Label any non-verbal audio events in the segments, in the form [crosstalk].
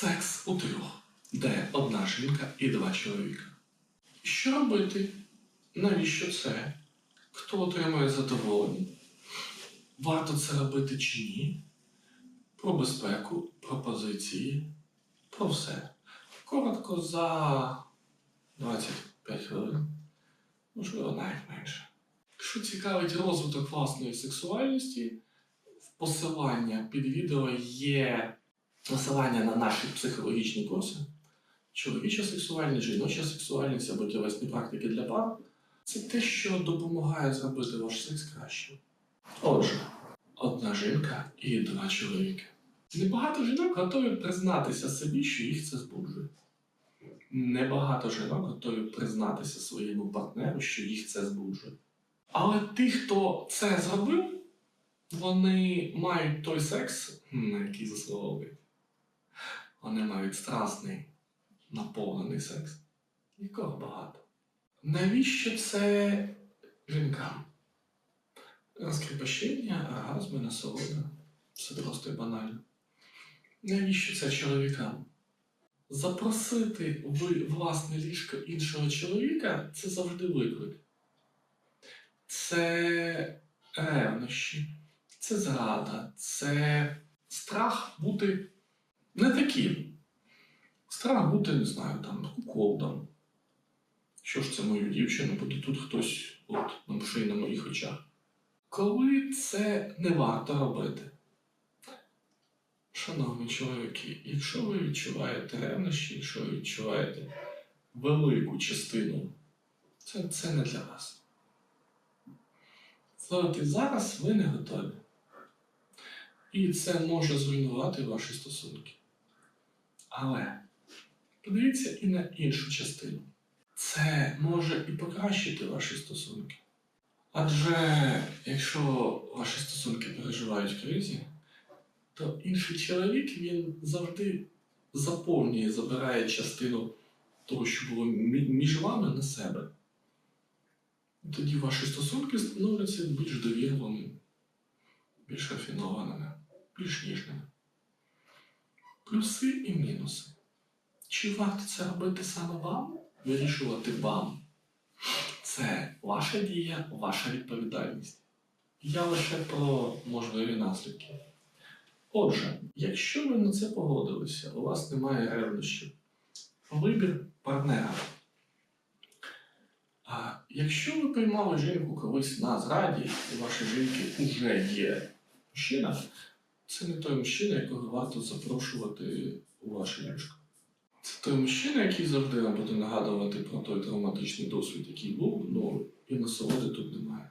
Секс у трьох, де одна жінка і два чоловіка. Що робити? Навіщо це? Хто отримує задоволення? Варто це робити чи ні? Про безпеку, пропозиції, про все. Коротко за 25 хвилин, можливо, навіть менше. Якщо цікавить розвиток власної сексуальності, посилання під відео є посилання на наші психологічні курси. Чоловіча сексуальність, жіноча сексуальність або тілесні практики для пар це те, що допомагає зробити ваш секс кращим. Отже, одна жінка і два чоловіки. Небагато жінок готові признатися собі, що їх це збуджує. Небагато жінок готові признатися своєму партнеру, що їх це збуджує. Але ті, хто це зробив, вони мають той секс, на який заслуговують. Вони мають страсний, наповнений секс. Нікого багато. Навіщо це жінкам? Розкріпощення, оргазми, насолода. Це просто і банально. Навіщо це чоловікам? Запросити в власне ліжко іншого чоловіка це завжди виклик. Це ревнощі, це зрада, це страх бути не таким. Страх бути, не знаю, там, куколдом. Що ж це мою дівчину, буде тут хтось от, на на моїх очах. Коли це не варто робити? Шановні чоловіки, якщо ви відчуваєте ревнощі, якщо ви відчуваєте велику частину, це, це не для вас. Зробити зараз ви не готові. І це може зруйнувати ваші стосунки. Але подивіться і на іншу частину. Це може і покращити ваші стосунки. Адже якщо ваші стосунки переживають в кризі, то інший чоловік він завжди заповнює, забирає частину того, що було між вами на себе. Тоді ваші стосунки становляться більш довірливими, більш рафінованими, більш ніжними. Плюси і мінуси. Чи варто це робити саме вам? Вирішувати вам. Це ваша дія, ваша відповідальність. Я лише про можливі наслідки. Отже, якщо ви на це погодилися, у вас немає ревнощів, вибір партнера. А якщо ви поймали жінку колись на зраді, і у вашої жінки вже є мужчина, це не той мужчина, якого варто запрошувати у ваше ліжко. Це той мужчина, який завжди вам буде нагадувати про той травматичний досвід, який був, ну і насолоди тут немає.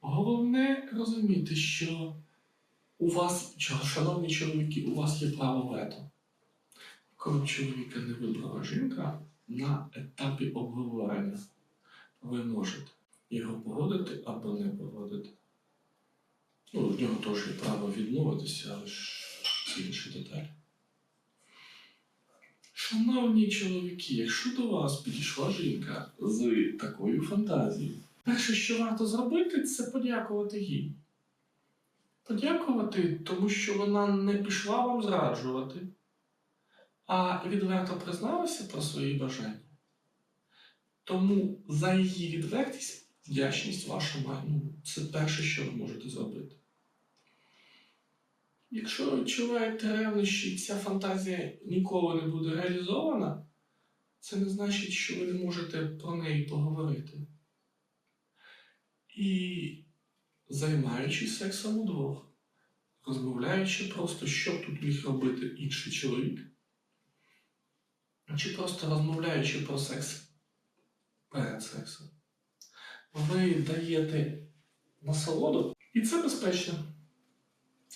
Головне розуміти, що у вас, шановні чоловіки, у вас є право вето. Коли чоловіка не вибрала жінка на етапі обговорення, ви можете його погодити або не погодити. Ну, в нього теж є право відмовитися, але ж це інші деталі. Шановні чоловіки, якщо до вас підійшла жінка з такою фантазією, перше, що варто зробити, це подякувати їй. Подякувати, тому що вона не пішла вам зраджувати, а відверто призналася про свої бажання. Тому за її відвертість, вдячність ваша має. Ну, це перше, що ви можете зробити. Якщо ви відчуваєте ревнощі, ця фантазія ніколи не буде реалізована, це не значить, що ви не можете про неї поговорити. І займаючись сексом удвох, розмовляючи просто, що тут міг робити інший чоловік, чи просто розмовляючи про секс перед сексом, ви даєте насолоду, і це безпечно.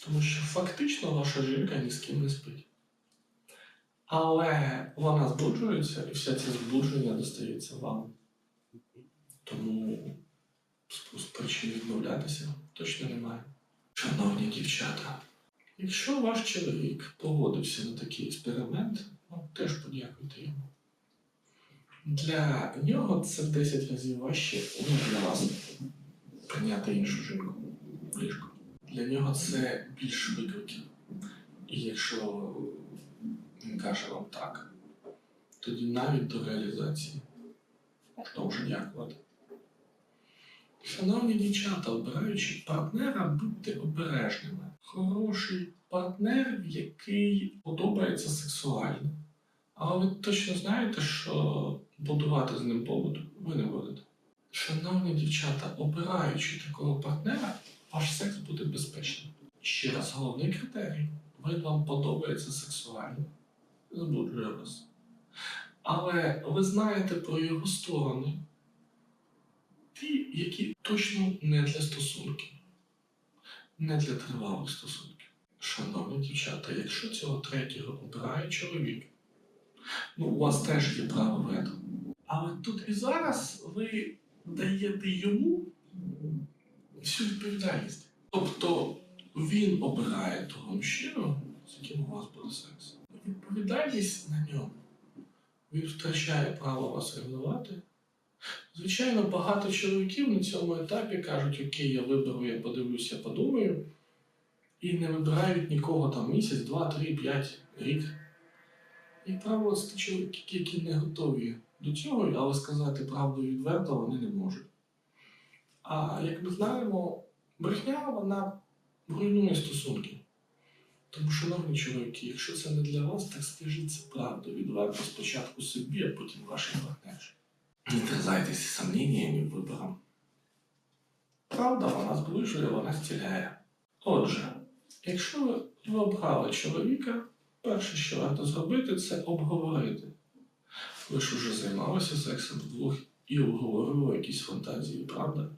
Тому що фактично ваша жінка ні з ким не спить. Але вона збуджується, і вся ця збудження достається вам. Тому з причин відмовлятися точно немає. Шановні дівчата, якщо ваш чоловік погодився на такий експеримент, ну, теж подякуйте йому. Для нього це в 10 разів важче, ніж для вас прийняти іншу жінку в. Для нього це більш викликів. І якщо він каже вам так, тоді навіть до реалізації можна вже дякувати. Шановні дівчата, обираючи партнера, будьте обережними. Хороший партнер, який подобається сексуально. Але ви точно знаєте, що будувати з ним побут ви не будете. Шановні дівчата, обираючи такого партнера, ваш секс буде безпечним. Ще раз, головний критерій. Він вам подобається сексуально, збуджує вас. Але ви знаєте про його сторони, ті, які точно не для стосунків, не для тривалих стосунків. Шановні дівчата, якщо цього третього обирає чоловік, ну у вас теж є право вето. Але тут і зараз ви даєте йому всю відповідальність. Тобто він обирає того мужчину, з яким у вас буде секс. Відповідальність на ньому. Він втрачає право вас ревнувати. Звичайно, багато чоловіків на цьому етапі кажуть, окей, я виберу, я подивлюся, я подумаю, і не вибирають нікого там місяць, два, три, п'ять, рік. Як правило, це чоловіки, які не готові до цього, але сказати правду відверто вони не можуть. А як ми знаємо, брехня вона руйнує стосунки. Тому, шановні чоловіки, якщо це не для вас, так скажіть це правду відверто спочатку собі, а потім вашій партнерші. Не терзайтеся сомненнями вибором. Правда, вона зближує, вона зціляє. Отже, якщо ви обрали чоловіка, перше, що варто зробити, це обговорити. Ви ж уже займалися сексом вдвох і обговорили якісь фантазії, правда?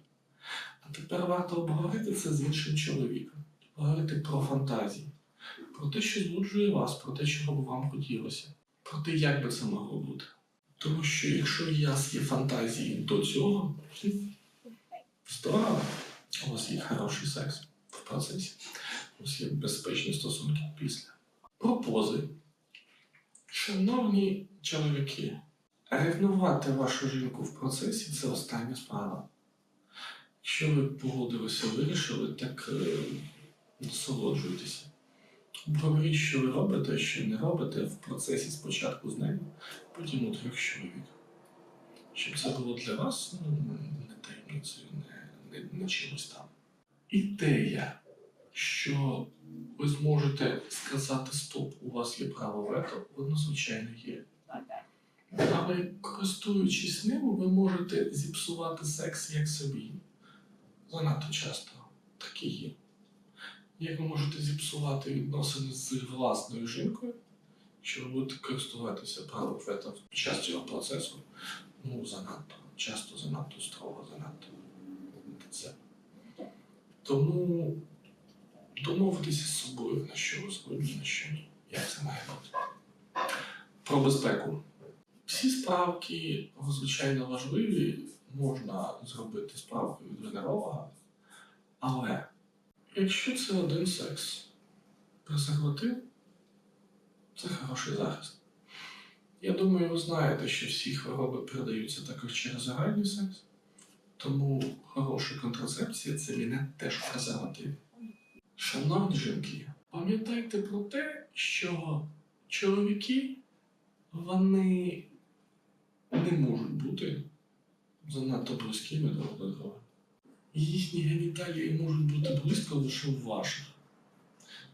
А тепер варто обговорити це з іншим чоловіком. Говорити про фантазії, про те, що збуджує вас, про те, чого б вам хотілося, про те, як би це могло бути. Тому що якщо у вас є фантазії до цього, здорово, у вас є хороший секс в процесі, у вас є безпечні стосунки після. Про пози. Шановні чоловіки, ревнувати вашу жінку в процесі це остання справа. Якщо ви погодилися, вирішили, так е, насолоджуйтеся. Говоріть, що ви робите, що не робите в процесі спочатку з нею, потім у трьох чоловік. Щоб це було для вас ну, не таємницею, не, не, не чимось там. Ідея, що ви зможете сказати стоп, у вас є право вето, воно звичайно є. Але користуючись ним, ви можете зіпсувати секс як собі. Занадто часто такі є. Як ви можете зіпсувати відносини з власною жінкою, якщо ви будете користуватися правом вето під час цього процесу, ну занадто, часто занадто строго, занадто це. Тому домовитися з собою, на що ви на що ні. Як це має бути? Про безпеку. Всі справки, звичайно, важливі, можна зробити справку від венеролога, але якщо це один секс, презерватив це хороший захист. Я думаю, ви знаєте, що всі хвороби передаються також через загальний секс, тому хороша контрацепція це не теж презерватив. Шановні жінки, пам'ятайте про те, що чоловіки вони не можуть бути занадто близькими до. І Їхні геніталії можуть бути близько лише у ваших.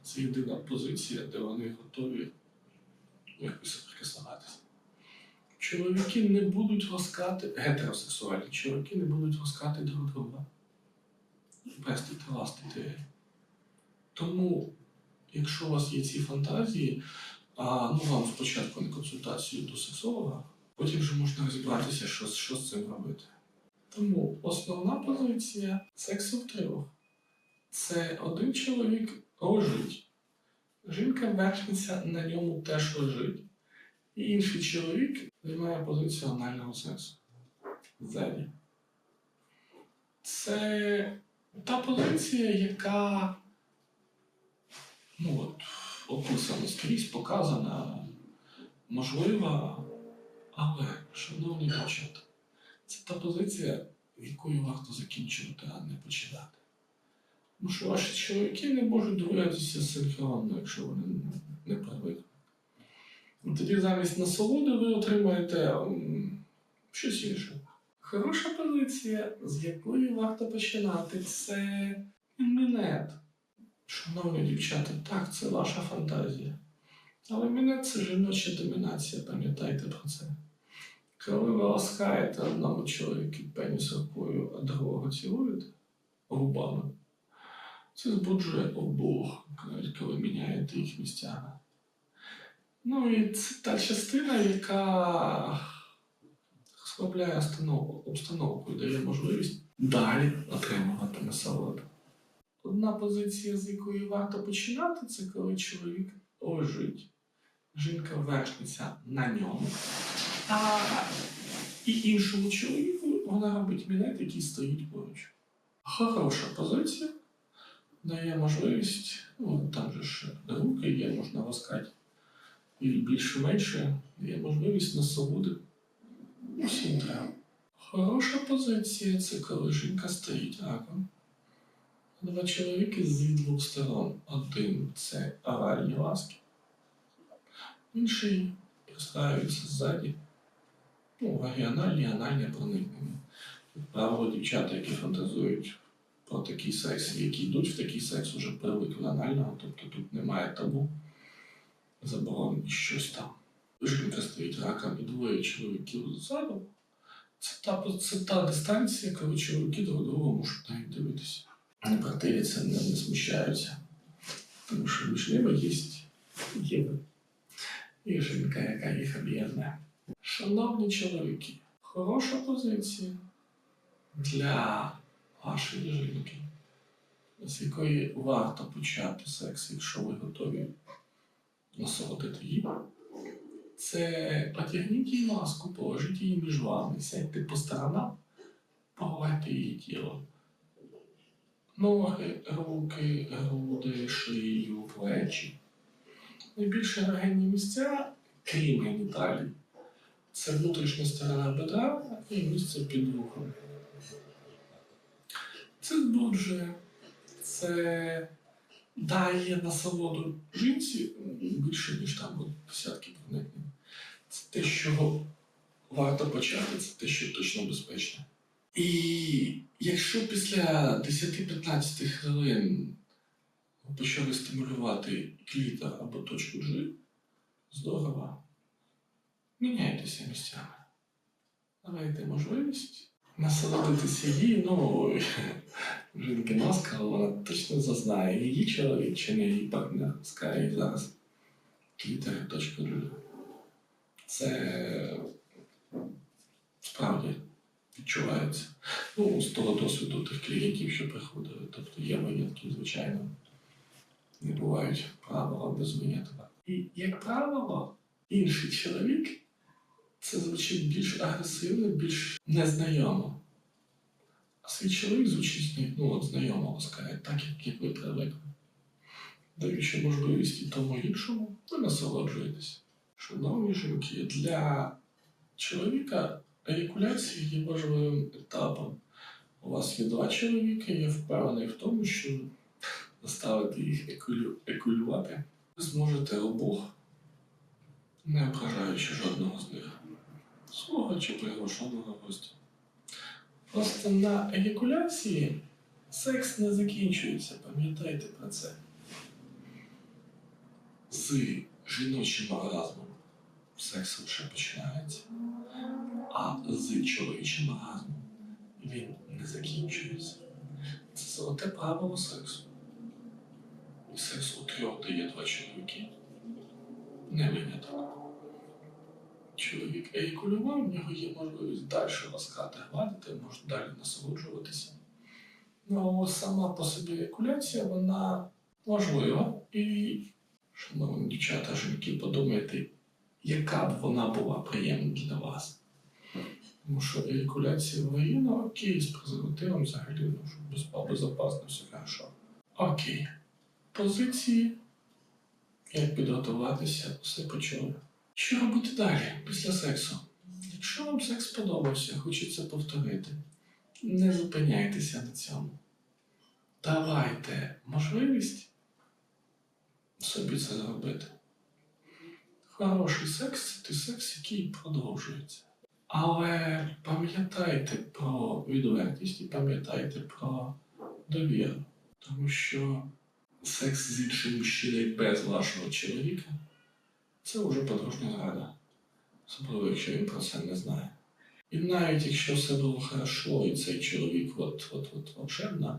Це єдина позиція, де вони готові якось соприкасуватися. Чоловіки не будуть ласкати, гетеросексуальні чоловіки не будуть ласкати друг друга. Пестити, ластити. Тому, якщо у вас є ці фантазії, а ну вам спочатку на консультацію до сексолога, потім вже можна розібратися, що, що з цим робити. Тому основна позиція сексу втрьох. Це один чоловік лежить. Жінка верхниця на ньому теж лежить. І інший чоловік займає позицію анального сексу. Ззаді. Це та позиція, яка ну, от, описана скрізь, показана, можлива, але, шановні дівчата, це та позиція, якою варто закінчувати, а не починати. Тому що ваші чоловіки не можуть двоятися синхронно, якщо вони не привикли. Тоді замість насолоди ви отримаєте щось інше. Хороша позиція, з якої варто починати, це мінет. Шановні дівчата, так, це ваша фантазія. Але мінет це жіноча домінація, пам'ятайте про це. Коли ви ласкаєте одному чоловіку пеніс рукою, а другого цілуєте губами, це збуджує обох, навіть коли міняєте їх місцями. Ну і це та частина, яка схопляє обстановку і дає можливість далі отримувати насолоду. Одна позиція, з якої варто починати, це коли чоловік лежить, жінка вершниця на ньому, а і іншому чоловіку вона робить мінет, який стоїть поруч. Хороша позиція дає можливість, ну там же ж руки є, можна ласкати і більше-менше є можливість насолоди усім треба. Хороша позиція це коли жінка стоїть раком. Два чоловіки з двох сторон. Один це оральні ласки, інший пристраюється ззаді. Ну, вагіанальні, анальні проникнення. Як правило, дівчата, які фантазують про такий секс, які йдуть в такий секс, уже привикли анального, тобто тут немає табу заборон щось там. Жінка стоїть раком і двоє чоловіків ззаду. Це та, це та дистанція, коли чоловіки друг друга можуть навіть дивитися. Не противляться, не, не смущаються. Тому що між ними є є і жінка, яка їх об'єднує. Шановні чоловіки, хороша позиція для вашої жінки, з якої варто почати секс, якщо ви готові насолодити її. Це одягніть їй маску, положіть її між вами, сядьте по сторонам, погладьте її тіло. Ноги, руки, груди, шию, плечі. Найбільш ерогенні місця, крім геніталій, це внутрішня сторона бедра і місце під вухом. Це збуджує, це дає насолоду жінці більше, ніж там десятки проникнень. Це те, що варто почати, це те, що точно безпечно. І якщо після 10-15 хвилин ви почали стимулювати клітор або точку G, здорово, міняйтеся місцями. Давайте можливість насолодитися її, ну, [laughs] жінки маска, вона точно зазнає, її чоловік чи не її партнер скаже зараз клітор і точку G. Це справді відчувається. Ну, з того досвіду тих клієнтів, що приходили. Тобто є винятки, звичайно, не бувають правила без винятка. І, як правило, інший чоловік це звучить більш агресивно, більш незнайомо. А свій чоловік звучить ну, от знайомо ласкає, так, як, ви привикли. Даючи можливість і тому іншому, ви насолоджуєтесь. Шановні жінки, для чоловіка Еякуляція є важливим етапом. У вас є два чоловіки, я впевнений в тому, що заставити їх екулю... екулювати ви зможете обох, не ображаючи жодного з них, свого чи приглашеного гостя. Просто на еякуляції секс не закінчується, пам'ятайте про це. З жіночим оргазмом секс лише починається. А з чоловічим оргазмом він не закінчується. Це золоте правило сексу. Секс у трьох дає два чоловіки. Не виняток. Чоловік еякулював, в нього є можливість далі ласкати, гладити, може далі насолоджуватися. Ну, сама по собі еякуляція, вона важлива. І, шановні дівчата, жінки, подумайте, яка б вона була приємна для вас. Тому що еякуляція вагіна окей, з презервативом взагалі, ну, без- безопасно все хорошо. Окей. Позиції, як підготуватися, все почули. Що робити далі після сексу? Якщо вам секс сподобався, хочеться повторити, не зупиняйтеся на цьому. Давайте можливість собі це зробити. Хороший секс це той секс, який продовжується. Але пам'ятайте про відвертість і пам'ятайте про довіру. Тому що секс з іншим мужчиною без вашого чоловіка це вже подружня зрада. Особливо, якщо він про це не знає. І навіть якщо все було хорошо, і цей чоловік от от от волшебна,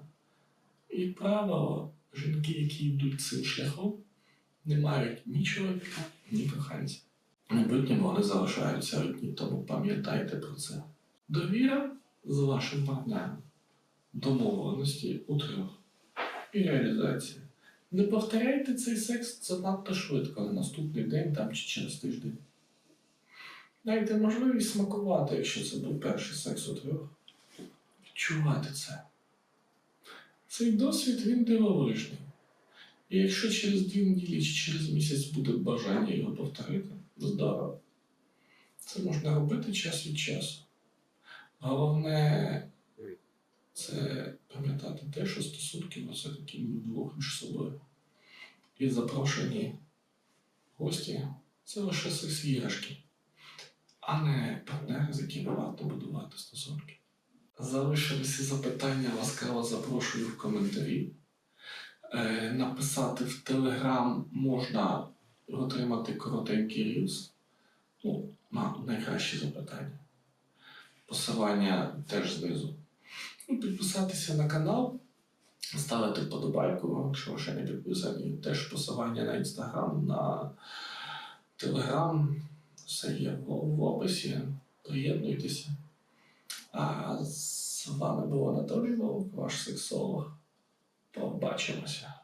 і правило, жінки, які йдуть цим шляхом, не мають ні чоловіка, ні коханця. Майбутньому вони залишаються одні, тому пам'ятайте про це. Довіра з вашим партнером, домовленості у трьох і реалізація. Не повторяйте цей секс занадто швидко на наступний день там чи через тиждень. Дайте можливість смакувати, якщо це був перший секс у трьох. Відчувати це. Цей досвід він дивовижний. І якщо через дві неділі чи через місяць буде бажання його повторити, здорово. Це можна робити час від часу. Головне це пам'ятати те, що стосунки ну, все таки двох між собою. І запрошені гості це лише секс іграшки, а не партнери, з якими варто будувати стосунки. Залишилися запитання, ласкаво запрошую в коментарі. Е, написати в Телеграм можна отримати коротенький рілс. Ну, на найкращі запитання. Посилання теж знизу. Ну, підписатися на канал, ставити вподобайку, якщо ви ще не підписані. Теж посилання на інстаграм, на телеграм. Все є в, описі. Приєднуйтеся. А з вами був Анатолій Вовк, ваш сексолог. Побачимося.